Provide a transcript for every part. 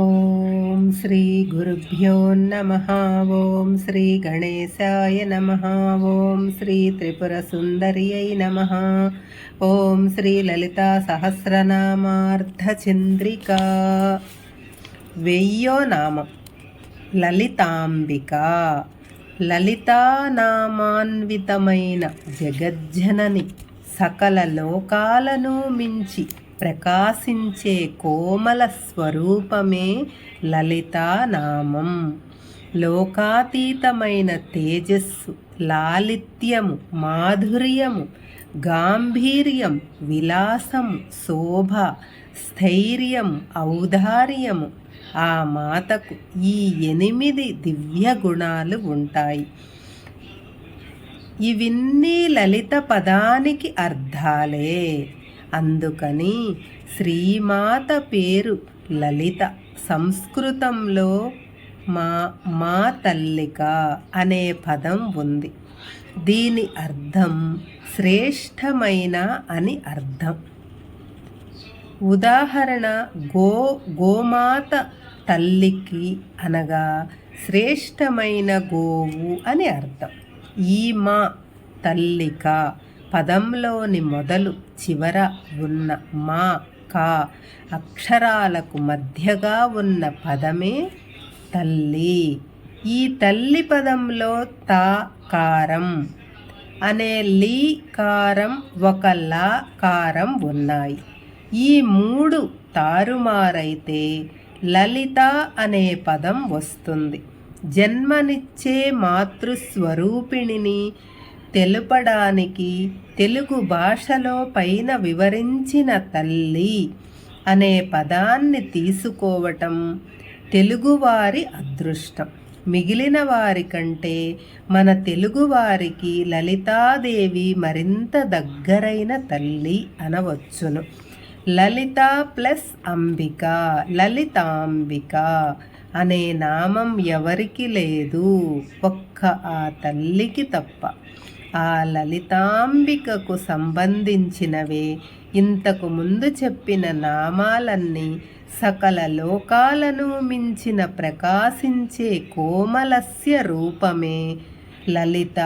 ఓం శ్రీ గురుభ్యో నమ. ఓం శ్రీ గణేశాయ నమ. ఓం శ్రీ త్రిపుర సుందర్యై నమ. ఓం శ్రీ లలితా సహస్రనామార్ధచంద్రిక వెయ్యో నామం. లలితాంబిక. లలితానామాన్వితమైన జగజ్జనని. సకల లోకాలను మించి ప్రకాశించే కోమల స్వరూపమే లలితానామం. లోకాతీతమైన తేజస్సు లాలిత్యము మాధుర్యము గాంభీర్యం విలాసము శోభ స్థైర్యం ఔదార్యము ఆ మాతకు ఈ ఎనిమిది దివ్య గుణాలు ఉంటాయి. ఇవన్నీ లలిత పదానికి అర్థాలే. అందుకని శ్రీమాత పేరు లలిత సంస్కృతంలో మా మా తల్లిక అనే పదం ఉంది. దీని అర్థం శ్రేష్టమైన అని అర్థం. ఉదాహరణ గో గోమాత తల్లికి అనగా శ్రేష్టమైన గోవు అని అర్థం. ఈ మా తల్లిక. పదంలోని మొదలు చివర ఉన్న మా కా అక్షరాలకు మధ్యగా ఉన్న పదమే తల్లి. ఈ తల్లి పదంలో తా కారం అనే లీ కారం ఒక లా కారం ఉన్నాయి. ఈ మూడు తారుమారైతే లలిత అనే పదం వస్తుంది. జన్మనిచ్చే మాతృస్వరూపిణిని తెలుపడానికి తెలుగు భాషలో పైన వివరించిన తల్లి అనే పదాన్ని తీసుకోవటం తెలుగువారి అదృష్టం. మిగిలిన వారి కంటే మన తెలుగువారికి లలితాదేవి మరింత దగ్గరైన తల్లి అనవచ్చును. లలిత ప్లస్ అంబిక లలితాంబిక అనే నామం ఎవరికి లేదు? ఒక్క ఆ తల్లికి తప్ప. ఆ లలితాంబికకు సంబంధించినవే. ఇంతకు ముందు చెప్పిన నామాలన్నీ సకల లోకాలను మించిన ప్రకాశించే కోమలస్య రూపమే. లలిత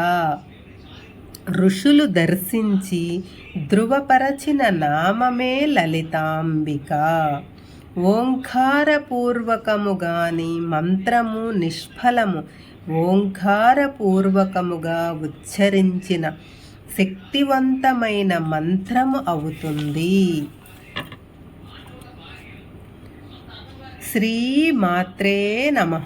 ఋషులు దర్శించి ధృవపరచిన నామమే లలితాంబిక. ఓంకారపూర్వకముగాని మంత్రము నిష్ఫలము ఓంకారపూర్వకముగా ఉచ్చరించిన శక్తివంతమైన మంత్రము అవుతుంది. శ్రీమాత్రే నమ.